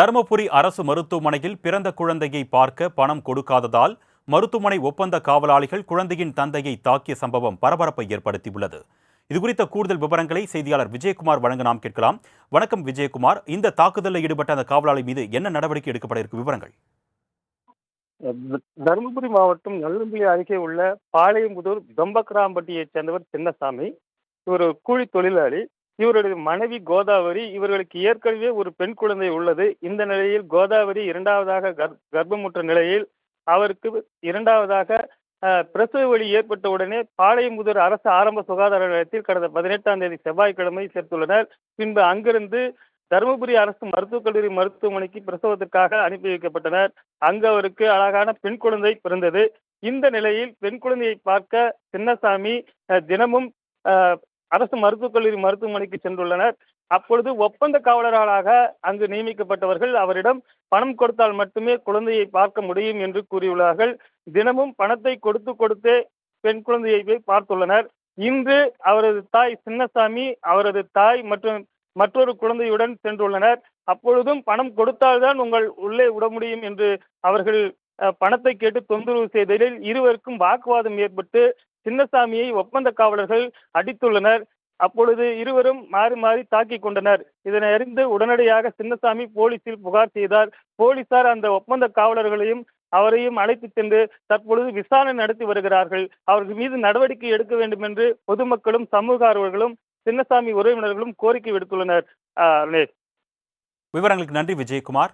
தருமபுரி அரசு மருத்துவமனையில் பிறந்த குழந்தையை பார்க்க பணம் கொடுக்காததால் மருத்துவமனை ஒப்பந்த காவலாளிகள் குழந்தையின் தந்தையை தாக்கிய சம்பவம் பரபரப்பை ஏற்படுத்தியுள்ளது. இதுகுறித்த கூடுதல் விவரங்களை செய்தியாளர் விஜயகுமார் வழங்க நாம் கேட்கலாம். வணக்கம் விஜயகுமார். இந்த தாக்குதலில் ஈடுபட்ட அந்த காவலாளி மீது என்ன நடவடிக்கை எடுக்கப்பட இருக்கு? விவரங்கள். தருமபுரி மாவட்டம் நல்லம்பள்ளி அருகே உள்ள பாளையம்புதூர் தொம்பக்கிராம்பட்டியைச் சேர்ந்தவர் சின்னசாமி. ஒரு கூலி தொழிலாளி. இவருடைய மனைவி கோதாவரி இவர்களுக்கு ஏற்கனவே ஒரு பெண் குழந்தை உள்ளது. இந்த நிலையில் கோதாவரி இரண்டாவதாக கர் கர்ப்பமுற்ற நிலையில் அவருக்கு இரண்டாவதாக பிரசவ வழி ஏற்பட்ட உடனே பாளையம்புதூர் அரசு ஆரம்ப சுகாதார நிலையத்தில் கடந்த பதினெட்டாம் தேதி செவ்வாய்க்கிழமை சேர்த்துள்ளனர். பின்பு அங்கிருந்து தருமபுரி அரசு மருத்துவக் கல்லூரி மருத்துவமனைக்கு பிரசவத்திற்காக அனுப்பி வைக்கப்பட்டனர். அங்கு அவருக்கு அழகான பெண் குழந்தை பிறந்தது. இந்த நிலையில் பெண் குழந்தையை பார்க்க சின்னசாமி தினமும் அரசு மருத்துவக் கல்லூரி மருத்துவமனைக்கு சென்றுள்ளனர். அப்பொழுது ஒப்பந்த காவலர்களாக அங்கு நியமிக்கப்பட்டவர்கள் அவரிடம் பணம் கொடுத்தால் மட்டுமே குழந்தையை பார்க்க முடியும் என்று கூறியுள்ளார்கள். தினமும் பணத்தை கொடுத்து கொடுத்தே பெண் குழந்தையை போய் பார்த்துள்ளனர். இன்று அவரது தாய் சின்னசாமி அவரது தாய் மற்றும் மற்றொரு குழந்தையுடன் சென்றுள்ளனர். அப்பொழுதும் பணம் கொடுத்தால்தான் உங்கள் உள்ளே விட முடியும் என்று அவர்கள் பணத்தை கேட்டு தொந்தரவு செய்ததில் இருவருக்கும் வாக்குவாதம் ஏற்பட்டு சின்னசாமியை ஒப்பந்த காவலர்கள் அடித்துள்ளனர். அப்பொழுது இருவரும் மாறி மாறி தாக்கிக் கொண்டனர். இதனை அறிந்து உடனடியாக சின்னசாமி போலீசில் புகார் செய்தார். போலீசார் அந்த ஒப்பந்த காவலர்களையும் அவரையும் அழைத்து சென்று தற்பொழுது விசாரணை நடத்தி வருகிறார்கள். அவர்கள் மீது நடவடிக்கை எடுக்க வேண்டும் என்று பொதுமக்களும் சமூக ஆர்வலர்களும் சின்னசாமி உறவினர்களும் கோரிக்கை விடுத்துள்ளனர். விவரங்களுக்கு நன்றி விஜயகுமார்.